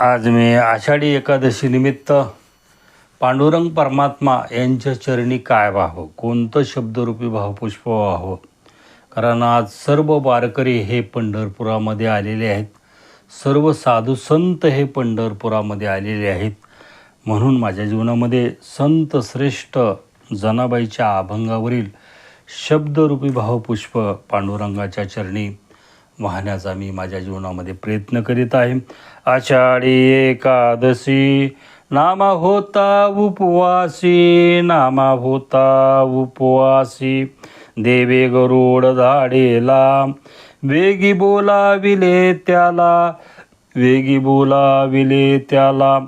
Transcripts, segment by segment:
आज मी आषाढी एकादशीनिमित्त पांडुरंग परमात्मा यांच्या चरणी काय व्हावं? कोणतं शब्दरूपी भावपुष्प व्हावं? कारण आज सर्व वारकरी हे पंढरपुरामध्ये आलेले आहेत. सर्व साधू संत हे पंढरपुरामध्ये आलेले आहेत. म्हणून माझ्या जीवनामध्ये संत श्रेष्ठ जनाबाईच्या अभंगावरील शब्दरूपी भावपुष्प पांडुरंगाच्या चरणी वाहण्याचा मी माझ्या जीवनामध्ये प्रयत्न करीत आहे. आषाढी एकादशी नामा होता उपवासी नामा होता उपवासी. देवे गरुड धाडेला वेगी बोलाविले त्याला वेगी बोलाविले त्याला.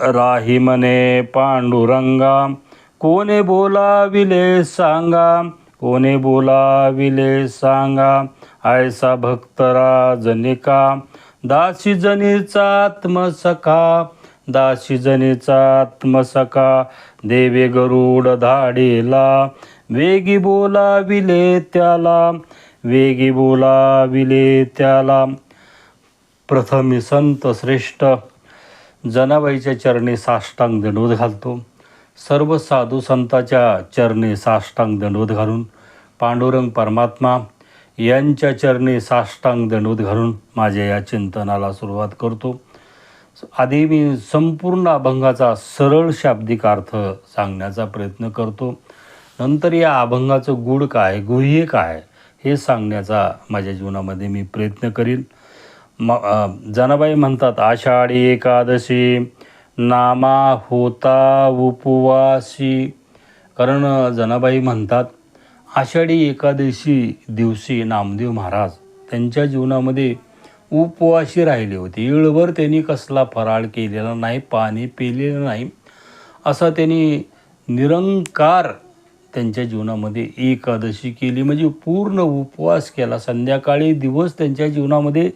राही म्हणे पांडुरंगा कोणे बोलाविले सांगा? कोणे बोलाविले सांगा? ऐसा भक्तराजनिका दासी जनीचा आत्मसखा दासी जनीचा आत्मसखा देवे गरुड धाडेला वेगी बोलाविले त्याला वेगी बोलाविले त्याला. प्रथमी संत श्रेष्ठ जनाबाईच्या चरणी साष्टांग दंडवत घालतो. सर्व साधू संताच्या चरणी साष्टांग दंडवत घालून पांडुरंग परमात्मा यांच्या चरणी साष्टांग दंडवत घालून माझ्या या चिंतनाला सुरुवात करतो. आधी मी संपूर्ण अभंगाचा सरळ शाब्दिक अर्थ सांगण्याचा प्रयत्न करतो. नंतर या अभंगाचं गूढ काय गुह्य काय हे सांगण्याचा माझ्या जीवनामध्ये मी प्रयत्न करीन. म जनाबाई म्हणतात आषाढी एकादशी नामा होता उपवासी. कारण जनाबाई म्हणतात आषाढी एकादशी दिवशी नामदेव महाराज त्यांच्या जीवनामध्ये उपवासी राहिले होते. येळभर त्यांनी कसला फराळ केलेला नाही पाणी पिलेलं नाही असा त्यांनी निरंकार त्यांच्या जीवनामध्ये एकादशी केली. म्हणजे पूर्ण उपवास केला. संध्याकाळी दिवस त्यांच्या जीवनामध्ये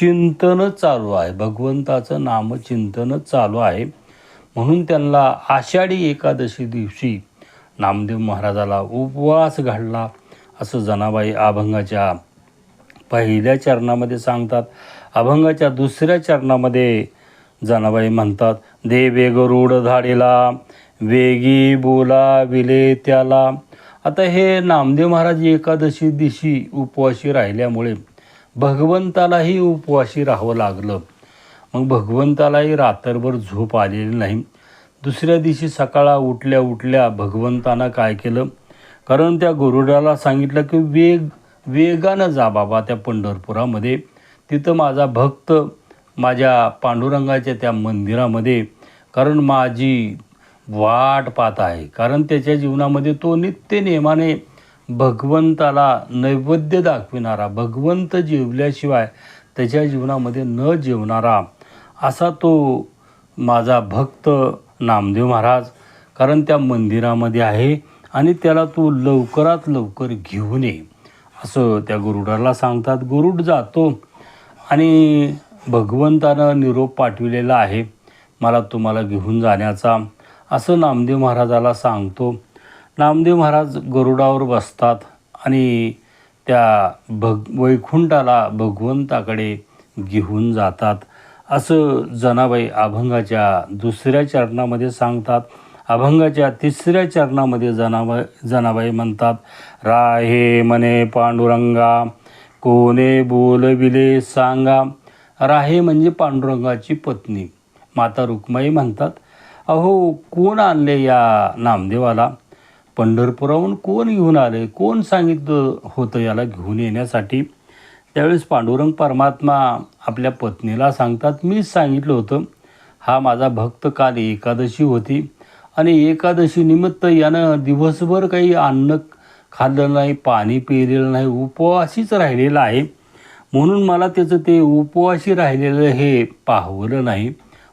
चिंतनच चालू आहे. भगवंताचं नामचिंतनच चालू आहे. म्हणून त्यांना आषाढी एकादशी दिवशी नामदेव महाराजाला उपवास घडला असं जनाबाई अभंगाच्या पहिल्या चरणामध्ये सांगतात. अभंगाच्या दुसऱ्या चरणामध्ये जनाबाई म्हणतात देवे गरुड धाडीला वेगी बोला विले त्याला. आता हे नामदेव महाराज एकादशी दिशी उपवासी राहिल्यामुळे भगवंतालाही उपवासी राहावं लागलं. मग भगवंतालाही रात्रभर झोप आलेली नाही. दुसऱ्या दिवशी सकाळा उठल्या उठल्या भगवंतानं काय केलं? कारण त्या गरुडाला सांगितलं की वेग वेगानं जा बाबा त्या पंढरपुरामध्ये. तिथं माझा भक्त माझ्या पांडुरंगाच्या त्या मंदिरामध्ये. कारण माझी वाट पाहत आहे. कारण त्याच्या जीवनामध्ये तो नित्य नेमाने भगवंताला नैवेद्य दाखविणारा भगवंत जेवल्याशिवाय त्याच्या जीवनामध्ये न जेवणारा असा तो माझा भक्त नामदेव महाराज कारण त्या मंदिरामध्ये आहे आणि त्याला तू लवकरात लवकर घेऊन ये. असं त्या गरुडाला सांगतात गरुड जातो. आणि भगवंतानं निरोप पाठविलेला आहे मला तुम्हाला घेऊन जाण्याचा. असं नामदेव महाराजाला सांगतो. नामदेव महाराज गरुडावर बसतात आणि त्या भग वैकुंठाला भगवंताकडे घेऊन जातात. असं जनाबाई अभंगाच्या दुसऱ्या चरणामध्ये सांगतात. अभंगाच्या तिसऱ्या चरणामध्ये जनाबाई जनाबाई म्हणतात राहे मने पांडुरंगा कोणे बोलविले सांगा. राहे म्हणजे पांडुरंगाची पत्नी. माता रुक्माई म्हणतात अहो कोण आणले या नामदेवाला? पंढरपुराहून कोण घेऊन आले? कोण सांगितलं होतं याला घेऊन येण्यासाठी? त्यावेळेस पांडुरंग परमात्मा आपल्या पत्नीला सांगतात मीच सांगितलं होतं हा माझा भक्त काल एकादशी होती आणि एकादशी निमित्त यानं दिवसभर काही अन्न खाल्लं नाही पाणी पिलेलं नाही उपवासीच राहिलेलं आहे. म्हणून मला त्याचं ते उपवाशी राहिलेलं हे पाहवलं नाही.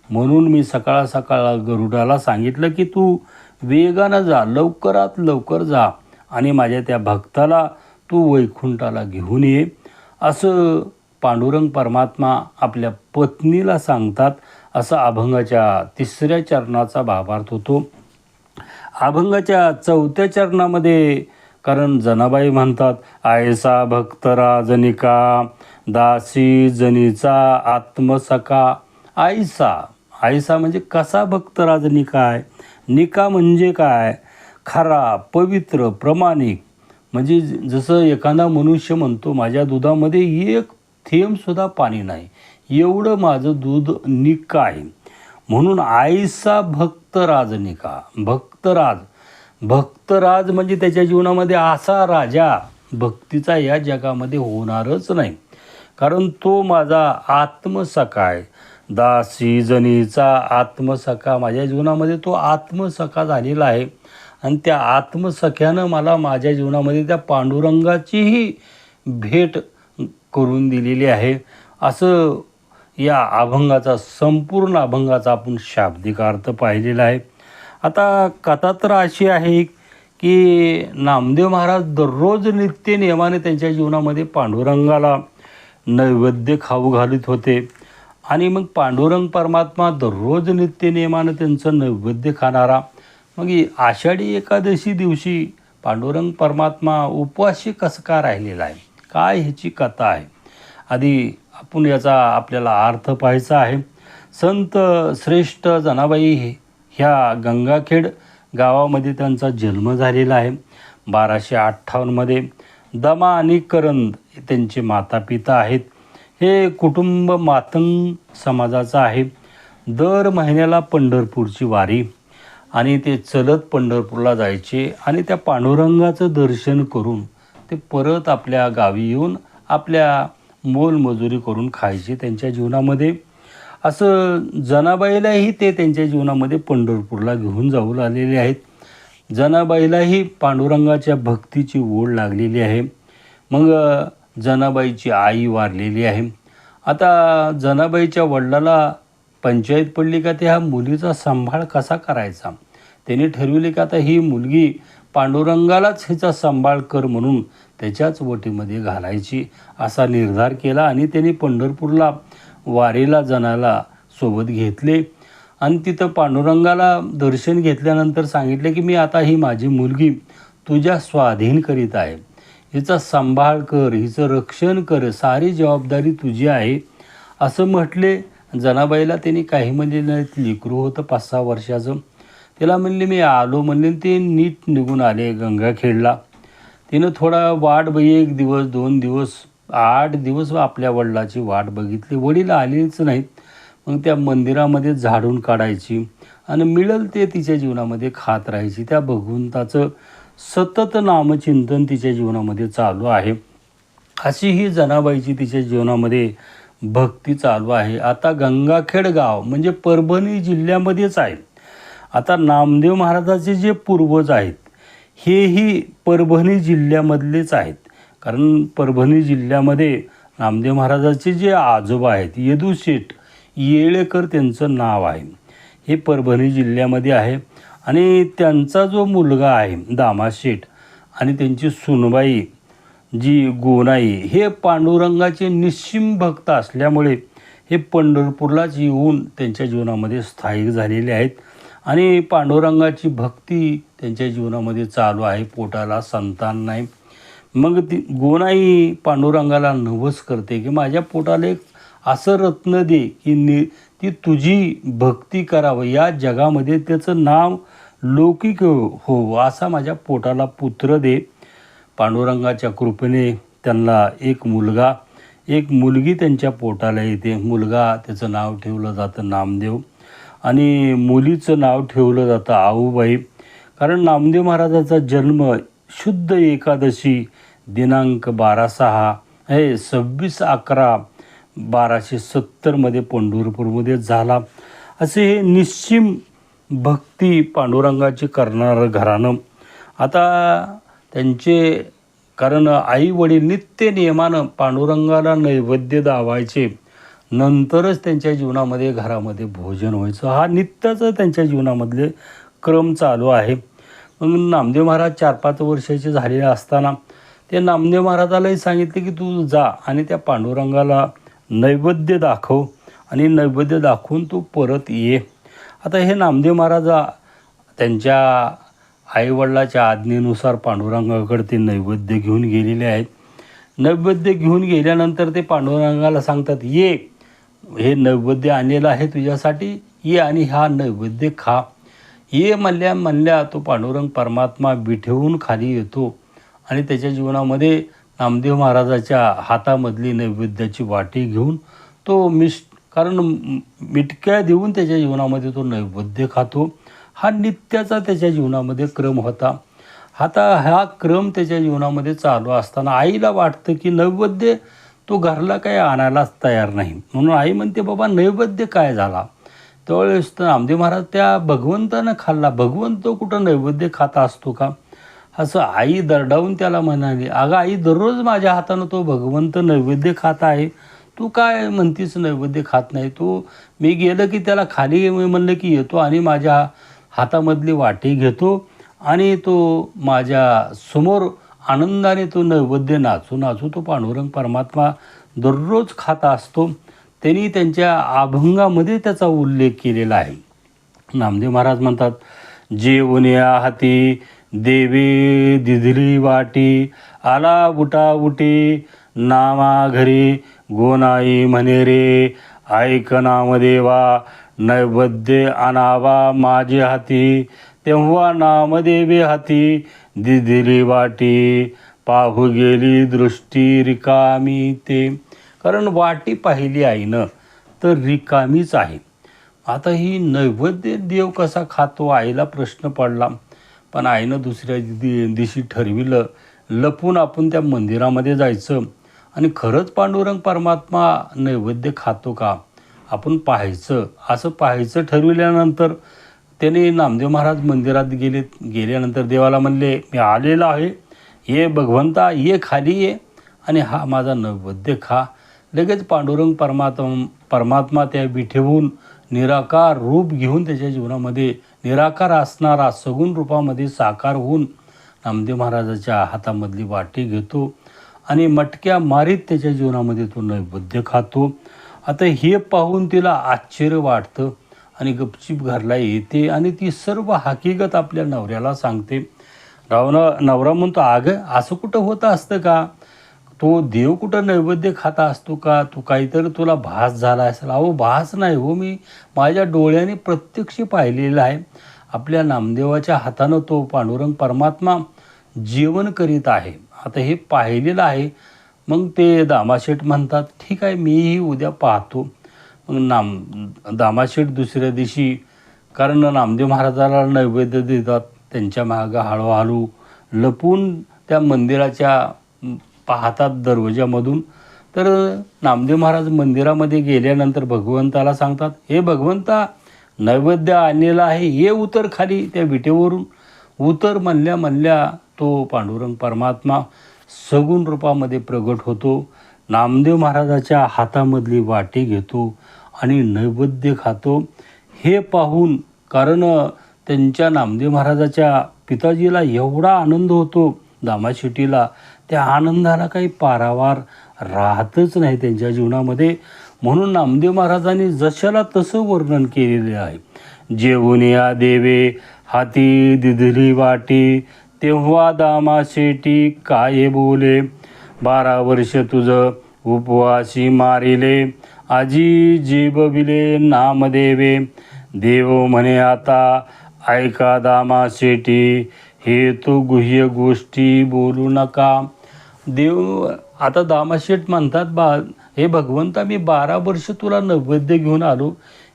म्हणून मी सकाळ सकाळ गरुडाला सांगितलं की तू वेगानं जा लवकरात लवकर जा आणि माझ्या त्या भक्ताला तू वैकुंठाला घेऊन ये. असं पांडुरंग परमात्मा आपल्या पत्नीला सांगतात असं अभंगाच्या तिसऱ्या चरणाचा भावार्थ होतो. अभंगाच्या चौथ्या चरणामध्ये कारण जनाबाई म्हणतात आयसा भक्त राजनिका दासी जनीचा आत्मसखा. आईसा आईसा म्हणजे कसा भक्त राजनिका आहे? निका म्हणजे काय? खरा पवित्र प्रमाणिक म्हणजे ज- जसं एखादा मनुष्य म्हणतो माझ्या दुधामध्ये एक थेंबसुद्धा पाणी नाही. एवढं माझं दूध निका आहे. म्हणून आईसा भक्तराज निका. भक्तराज. भक्तराज म्हणजे त्याच्या जीवनामध्ये असा राजा भक्तीचा या जगामध्ये होणारच नाही. कारण तो माझा आत्मसखा आहे. दासी जनीचा आत्मसखा. माझ्या जीवनामध्ये तो आत्मसखा झालेला आहे. आणि त्या आत्मसख्यानं मला माझ्या जीवनामध्ये त्या पांडुरंगाचीही भेट करून दिलेली आहे. असं या अभंगाचा संपूर्ण अभंगाचा आपण शाब्दिक अर्थ पाहिलेला आहे. आता कथा तर अशी आहे की नामदेव महाराज दररोज नित्य नियमाने त्यांच्या जीवनामध्ये पांडुरंगाला नैवेद्य खाऊ घालीत होते. आणि मग पांडुरंग परमात्मा दररोज नित्य नियमानं त्यांचं नैवेद्य खाणारा मग ही आषाढी एकादशी दिवशी पांडुरंग परमात्मा उपवासी कसं का राहिलेला आहे? काय ह्याची कथा आहे? आधी आपण याचा आपल्याला अर्थ पाहायचा आहे. संत श्रेष्ठ जनाबाई ह्या गंगाखेड गावामध्ये त्यांचा जन्म झालेला आहे. बाराशे अठ्ठावन्नमध्ये दमा आणि करंद हे त्यांचे मातापिता आहेत. हे कुटुंब मातंग समाजाचं आहे. दर महिन्याला पंढरपूरची वारी. आणि ते चलत पंढरपूरला जायचे आणि त्या पांडुरंगाचं दर्शन करून ते परत आपल्या गावी येऊन आपल्या मोलमजुरी करून खायचे त्यांच्या जीवनामध्ये. असं जनाबाईलाही ते त्यांच्या जीवनामध्ये पंढरपूरला घेऊन जाऊ लागलेले आहेत. जनाबाईलाही पांडुरंगाच्या भक्तीची ओढ लागलेली आहे. मग जनाबाईची आई वारलेली आहे. आता जनाबाईच्या वडिलाला पंचायत पडली का ते हा मुलीचा सांभाळ कसा करायचा? त्याने ठरविले का आता ही मुलगी पांडुरंगालाच हिचा सांभाळ कर म्हणून त्याच्याच वटीमध्ये घालायची असा निर्धार केला आणि त्याने पंढरपूरला वारीला जनाला सोबत घेतले. आणि तिथं पांडुरंगाला दर्शन घेतल्यानंतर सांगितले की मी आता ही माझी मुलगी तुझ्या स्वाधीन करीत आहे. हिचा सांभाळ कर हिचं रक्षण कर सारी जबाबदारी तुझी आहे. असं म्हटले. जनाबाईला त्यांनी काही म्हणजे नाही लेकरू होतं पाच सहा वर्षाचं. तिला म्हणले मी आलो म्हणले ते नीट निघून आले गंगाखेडला तिनं थोडा वाट बघी एक दिवस दोन दिवस आठ दिवस आपल्या वडिलाची वाट बघितली. वडील आलेच नाहीत. मग त्या मंदिरामध्ये झाडून काढायची आणि मिळेल ते तिच्या जीवनामध्ये खात राहायची. त्या भगवंताचं सतत नामचिंतन तिच्या जीवनामध्ये चालू आहे. अशी ही जनाबाईची तिच्या जीवनामध्ये भक्ती चालू आहे. आता गंगाखेड गाव म्हणजे परभणी जिल्ह्यामध्येच आहे. आता नामदेव महाराजाचे जे पूर्वज आहेत हेही परभणी जिल्ह्यामधलेच आहेत. कारण परभणी जिल्ह्यामध्ये नामदेव महाराजाचे जे आजोबा आहेत यदुशेठ येळेकर त्यांचं नाव आहे. हे परभणी जिल्ह्यामध्ये आहे. आणि त्यांचा जो मुलगा आहे दामाशेठ आणि त्यांची सुनबाई जी गोनाई हे पांडुरंगाचे निश्चिम भक्त असल्यामुळे हे पंढरपूरलाच येऊन त्यांच्या जीवनामध्ये स्थायिक झालेले आहेत. आणि पांडुरंगाची भक्ती त्यांच्या जीवनामध्ये चालू आहे पोटाला संतान नाही. मग ती गोनाई पांडुरंगाला नवस करते की माझ्या पोटाला एक असं रत्न दे की नि ती तुझी भक्ती करावं. या जगामध्ये त्याचं नाव लौकिक हो असा माझ्या पोटाला पुत्र दे. पांडुरंगाच्या कृपेने त्यांना एक मुलगा एक मुलगी त्यांच्या पोटाला येते. मुलगा त्याचं नाव ठेवलं जातं नामदेव. आणि मुलीचं नाव ठेवलं जातं आऊबाई. कारण नामदेव महाराजाचा जन्म शुद्ध एकादशी दिनांक बारा सहा हे सव्वीस अकरा बाराशे सत्तरमध्ये पंढरपूरमध्ये झाला. असे हे निश्चिम भक्ती पांडुरंगाची करणारं घराणं. आता त्यांचे कारण आई वडील नित्य नियमानं पांडुरंगाला नैवेद्य दावायचे. नंतरच त्यांच्या जीवनामध्ये घरामध्ये भोजन व्हायचं. हा नित्याचा त्यांच्या जीवनामधले क्रम चालू आहे. मग नामदेव महाराज चार पाच वर्षाचे झालेले असताना ते नामदेव महाराजालाही सांगितले की तू जा आणि त्या पांडुरंगाला नैवेद्य दाखव आणि नैवेद्य दाखवून तू परत ये. आता हे नामदेव महाराजा त्यांच्या आईवडिलाच्या आज्ञेनुसार पांडुरंगाकडे ते नैवेद्य घेऊन गेलेले आहेत. नैवेद्य घेऊन गेल्यानंतर ते पांडुरंगाला सांगतात ये हे नैवेद्य आणलेलं आहे तुझ्यासाठी. ये आणि हा नैवेद्य खा. ये म्हणल्या म्हणल्या तो पांडुरंग परमात्मा बिठेवून खाली येतो आणि त्याच्या जीवनामध्ये नामदेव महाराजाच्या हातामधली नैवेद्याची वाटी घेऊन तो मिश कारण मिटक्या देऊन त्याच्या जीवनामध्ये तो नैवेद्य खातो. हा नित्याचा त्याच्या जीवनामध्ये क्रम होता. आता हा क्रम त्याच्या जीवनामध्ये चालू असताना आईला वाटतं की नैवेद्य तो घरला काही आणायलाच तयार नाही. म्हणून आई म्हणते बाबा नैवेद्य काय झाला? त्यावेळेस तर नामदेव महाराज त्या भगवंतानं खाल्ला. भगवंत कुठं नैवेद्य खाता असतो का? असं आई दरडावून त्याला म्हणाली अगं आई दररोज माझ्या हातानं तो भगवंत नैवेद्य खात आहे. तू काय म्हणतीस नैवेद्य खात नाही? तू मी गेलं की त्याला खाली मी म्हणलं की येतो आणि माझ्या हातामधली वाटी घेतो आणि तो माझ्यासमोर आनंदाने तो नैवेद्य नाचू नाचू तो पांडुरंग परमात्मा दररोज खाता असतो. त्यांनी त्यांच्या अभंगामध्ये त्याचा उल्लेख केलेला आहे. नामदेव महाराज म्हणतात जेवण्या हाती देवी दिधली वाटी आला बुटा बुटी नामा घरी गोनाई म्हणे रे ऐक नामदेवा नैवेद्य आणावा माझे हाती तेव्हा नामदेवे हाती. दिदिली वाटी पाहू गेली दृष्टी रिकामी ते. कारण वाटी पाहिली आईनं तर रिकामीच आहे. आता ही नैवेद्य देव कसा खातो आईला प्रश्न पडला. पण आईनं दुसऱ्या दिवशी ठरविलं लपून आपण त्या मंदिरामध्ये जायचं. आणि खरंच पांडुरंग परमात्मा नैवेद्य खातो का? आपण पाहायचं असं पाहायचं ठरविल्यानंतर त्याने नामदेव महाराज मंदिरात गेले गेल्यानंतर देवाला म्हणले मी आलेलो आहे. ये भगवंता ये खाली ये आणि हा माझा नैवेद्य खा. लगेच पांडुरंग परमात्म परमात्मा त्या विठेहून निराकार रूप घेऊन त्याच्या जीवनामध्ये निराकार असणारा सगुण रूपामध्ये साकार होऊन नामदेव महाराजाच्या हातामधली वाटी घेतो आणि मटक्या मारीत त्याच्या जीवनामध्ये तो नैवेद्य खातो. आता हे पाहून तिला आश्चर्य वाटतं आणि गपचीप घरला येते आणि ती सर्व हकीकत आपल्या नवऱ्याला सांगते. रावणा नवरा म्हणतो अगं असं कुठं होतं असतं का? तो देव कुठं नैवेद्य खाता असतो का? तू काहीतरी तुला भास झाला असेल. अहो भास नाही हो मी. माझ्या डोळ्याने प्रत्यक्ष पाहिलेला आहे. आपल्या नामदेवाच्या हातानं तो पांडुरंग परमात्मा जेवण करीत आहे. आता हे पाहिलेलं आहे. मग ते दामाशेठ म्हणतात ठीक आहे मीही उद्या पाहतो. मग नाम दामाशेठ दुसऱ्या दिवशी कारण नामदेव महाराजाला नैवेद्य देतात त्यांच्या मागं हळूहळू लपून त्या मंदिराच्या पाहतात दरवाजामधून तर नामदेव महाराज मंदिरामध्ये गेल्यानंतर भगवंताला सांगतात हे भगवंता नैवेद्य आणलेला आहे ये उतर खाली. त्या विटेवरून उतर म्हणल्या म्हणल्या तो पांडुरंग परमात्मा सगुण रूपामध्ये प्रगट होतो. नामदेव महाराजाच्या हातामधली वाटी घेतो आणि नैवेद्य खातो. हे पाहून कारण त्यांच्या नामदेव महाराजाच्या पिताजीला एवढा आनंद होतो दामाशेटीला. त्या आनंदाला काही पारावार राहतच नाही त्यांच्या जीवनामध्ये. म्हणून नामदेव महाराजांनी जशाला तसं वर्णन केलेले आहे. जेवून या देवे हाती दिधली वाटी तेव्हा दामाशेटी काय बोले? बारा वर्ष तुझं उपवासी मारिले. आजी जीबविले नामदेवे देव. म्हणे आता ऐका दामा शेटी हे तो गुह्य गोष्टी बोलू नका. देव आता दामाशेठ म्हणतात बा हे भगवंता मी बारा वर्ष तुला नैवेद्य घेऊन आलो.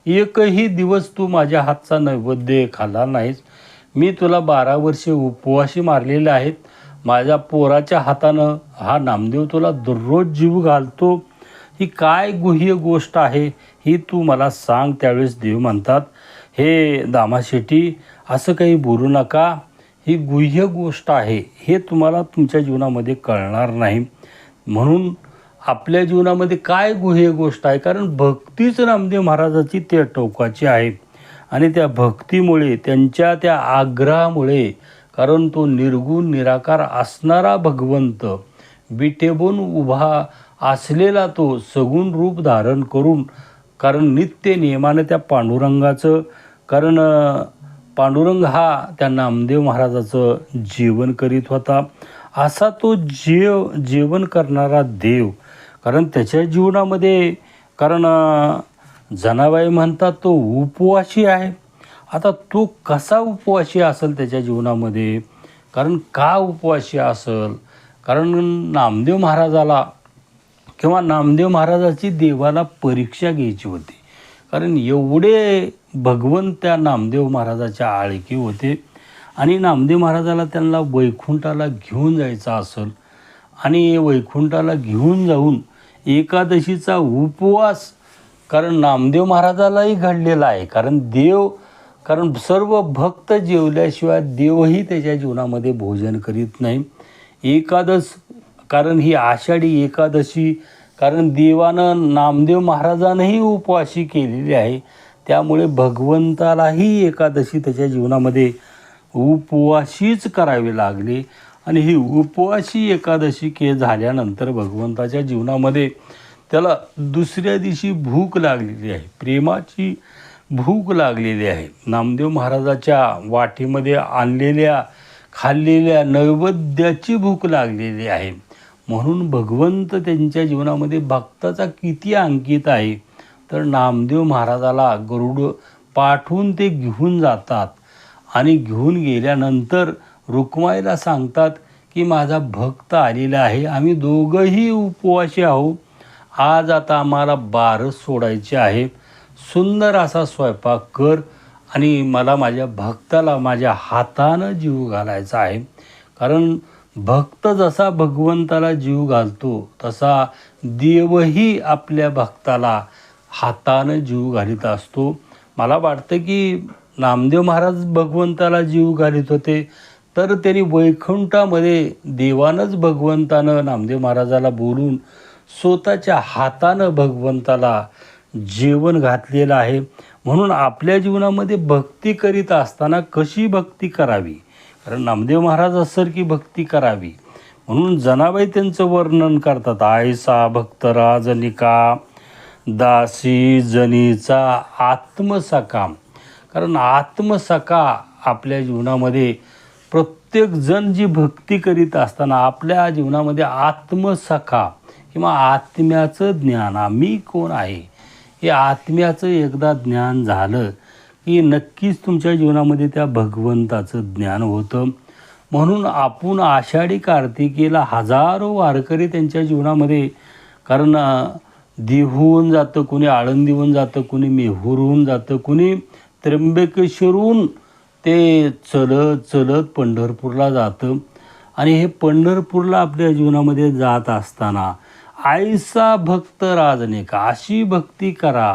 एकही दिवस तू माझ्या हातचा नैवेद्य खाल्ला नाहीस. मी तुला बारा वर्षे उपवासी मारलेले आहेत. माझ्या पोराच्या हातानं हा नामदेव तुला दररोज जीव घालतो. ही काय गुह्य गोष्ट आहे ही तू मला सांग त्यावेळेस देव म्हणतात हे दामाशेटी असं काही बोलू नका. ही गुह्य गोष्ट आहे हे तुम्हाला तुमच्या जीवनामध्ये कळणार नाही. म्हणून आपल्या जीवनामध्ये काय गुह्य गोष्ट आहे? कारण भक्तीच नामदेव महाराजाची ते टोकाची आहे. आणि त्या भक्तीमुळे त्यांच्या त्या आग्रहामुळे कारण तो निर्गुण निराकार असणारा भगवंत विटेबून उभा असलेला तो सगुण रूप धारण करून कारण नित्य नियमानं त्या पांडुरंगाचं कारण पांडुरंग हा त्या नामदेव महाराजाचं जेवण करीत होता. असा तो जेव जेवण करणारा देव कारण त्याच्या जीवनामध्ये कारण जनाबाई म्हणतात तो उपवासी आहे. आता तो कसा उपवासी असेल त्याच्या जीवनामध्ये? कारण का उपवासी असेल? कारण नामदेव महाराजाला किंवा नामदेव महाराजाची देवाला परीक्षा घ्यायची होती. कारण एवढे भगवंत त्या नामदेव महाराजाच्या आळकी होते. आणि नामदेव महाराजाला त्यांना वैकुंठाला घेऊन जायचं असेल. आणि वैकुंठाला घेऊन जाऊन एकादशीचा उपवास कारण नामदेव महाराजालाही घडलेला आहे. कारण देव कारण सर्व भक्त जेवल्याशिवाय देवही त्याच्या जीवनामध्ये भोजन करीत नाही. एकादश कारण ही आषाढी एकादशी कारण देवानं नामदेव महाराजानंही उपवासी केलेली आहे. त्यामुळे भगवंतालाही एकादशी त्याच्या जीवनामध्ये उपवाशीच करावी लागली. आणि ही उपवासी एकादशी के झाल्यानंतर भगवंताच्या जीवनामध्ये त्याला दुसऱ्या दिवशी भूक लागलेली आहे. प्रेमाची भूक लागलेली आहे. नामदेव महाराजाच्या वाटेमध्ये आणलेल्या खाल्लेल्या नैवेद्याची भूक लागलेली आहे. म्हणून भगवंत त्यांच्या जीवनामध्ये भक्ताचा किती अंकित आहे तर नामदेव महाराजाला गरुड पाठवून ते घेऊन जातात. आणि घेऊन गेल्यानंतर रुक्माईला सांगतात की माझा भक्त आलेला आहे. आम्ही दोघंही उपवासी आहोत. आज आता आम्हाला बारं सोडायचे आहे सुंदर असा स्वयंपाक कर आणि मला माझ्या भक्ताला माझ्या हातानं जीव घालायचा आहे. कारण भक्त जसा भगवंताला जीव घालतो तसा देवही आपल्या भक्ताला हातानं जीव घालीत असतो. मला वाटतं की नामदेव महाराज भगवंताला जीव घालीत होते तर त्यांनी वैकुंठामध्ये देवानंच भगवंतानं नामदेव महाराजाला बोलून स्वतःच्या हातानं भगवंताला जेवण घातलेलं आहे. म्हणून आपल्या जीवनामध्ये भक्ती करीत असताना कशी भक्ती करावी? कारण नामदेव महाराजासारखी भक्ती करावी. म्हणून जनाबाई त्यांचं वर्णन करतात. आयसा भक्तराजनिका दासी जनीचा आत्मसकाम. कारण आत्मसखा आपल्या जीवनामध्ये प्रत्येकजण जी भक्ती करीत असताना आपल्या जीवनामध्ये आत्मसखा किंवा आत्म्याचं ज्ञान मी कोण आहे? हे आत्म्याचं एकदा ज्ञान झालं की नक्कीच तुमच्या जीवनामध्ये त्या भगवंताचं ज्ञान होतं. म्हणून आपण आषाढी कार्तिकेला हजारो वारकरी त्यांच्या जीवनामध्ये कारण दिहून जातं कुणी आळंदीहून जातं कुणी मेहूरहून जातं कुणी त्र्यंबकेश्वरहून ते चलत चलत पंढरपूरला जातं. आणि हे पंढरपूरला आपल्या जीवनामध्ये जात असताना आईसा भक्त राजनेका अशी भक्ती करा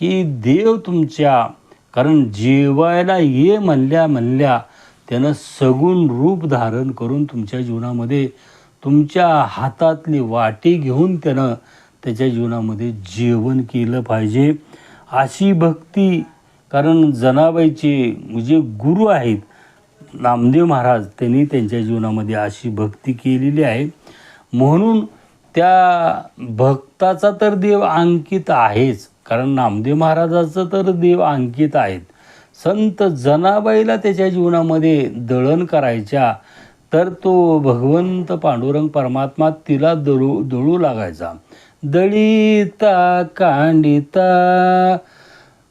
की देव तुमच्या कारण जेवायला ये म्हणल्या म्हणल्या त्यानं सगुण रूप धारण करून तुमच्या जीवनामध्ये तुमच्या हातातली वाटी घेऊन त्यानं त्याच्या जीवनामध्ये जेवण केलं पाहिजे. अशी भक्ती कारण जनाबाईचे जे गुरु आहेत नामदेव महाराज त्यांनी त्यांच्या जीवनामध्ये अशी भक्ती केलेली आहे. म्हणून त्या भक्ताचा तर देव अंकित आहेच कारण नामदेव महाराजाचं तर देव अंकित आहेत. संत जनाबाईला त्याच्या जीवनामध्ये दळण करायच्या तर तो भगवंत पांडुरंग परमात्मा तिला दळू दळू लागायचा. दळिता कांडिता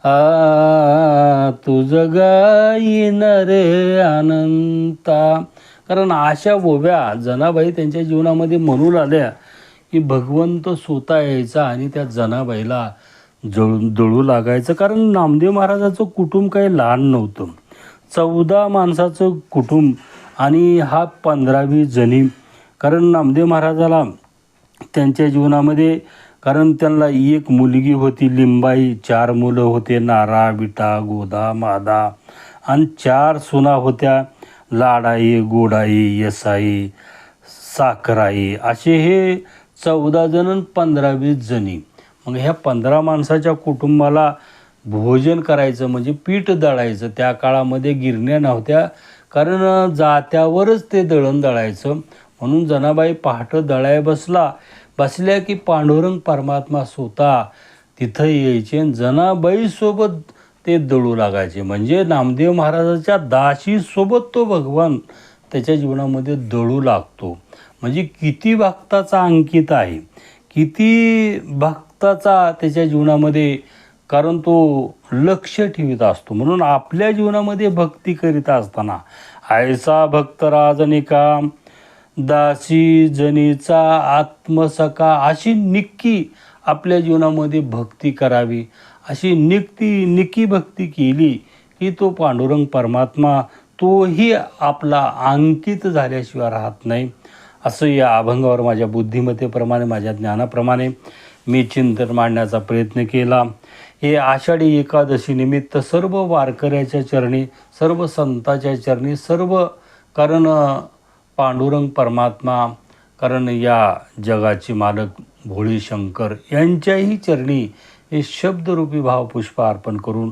आ तुझ गाईन रे अनंता. कारण अशा ओव्या जनाबाई त्यांच्या जीवनामध्ये म्हणू लागल्या की भगवंत स्वतः यायचा आणि त्या जनाबाईला जळू दळू लागायचं. कारण नामदेव महाराजाचं कुटुंब काही लहान नव्हतं. चौदा माणसाचं कुटुंब आणि हा पंधरावी जणी. कारण नामदेव महाराजाला त्यांच्या जीवनामध्ये कारण त्यांना एक मुलगी होती लिंबाई. चार मुलं होते नारा बिटा गोदा मादा. आणि चार सुना होत्या लाडाई गोडाई यसाई साखराई. असे हे चौदा जण पंधरा वीस जणी. मग ह्या पंधरा माणसाच्या कुटुंबाला भोजन करायचं म्हणजे पीठ दळायचं. त्या काळामध्ये गिरण्या नव्हत्या. कारण जात्यावरच ते दळण दळायचं. म्हणून जनाबाई पहाटं दळाय बसला. बसल्या की पांडुरंग परमात्मा स्वतः तिथं यायचे आणि जनाबाईसोबत ते दळू लागायचे. म्हणजे नामदेव महाराजाच्या दाशीसोबत तो भगवान त्याच्या जीवनामध्ये दळू लागतो. म्हणजे किती भक्ताचा अंकित आहे? किती भक्ताचा त्याच्या जीवनामध्ये कारण तो लक्ष ठेवित असतो. म्हणून आपल्या जीवनामध्ये भक्ती करीत असताना आयसा भक्त राजनिका दासी जनीचा आत्मसखा अशी निक्की आपल्या जीवनामध्ये भक्ती करावी. अशी निकती निकी भक्ती केली की तो पांडुरंग परमात्मा तोही आपला अंकित झाल्याशिवाय राहत नाही. असं या अभंगावर माझ्या बुद्धिमत्तेप्रमाणे माझ्या ज्ञानाप्रमाणे मी चिंतन मांडण्याचा प्रयत्न केला. हे आषाढी एकादशी निमित्त सर्व वारकऱ्याच्या चरणी सर्व संताच्या चरणी सर्व कारण पांडुरंग परमात्मा कारण या जगाची मालक भोळी शंकर यांच्याही चरणी हे शब्दरूपी भावपुष्प अर्पण करून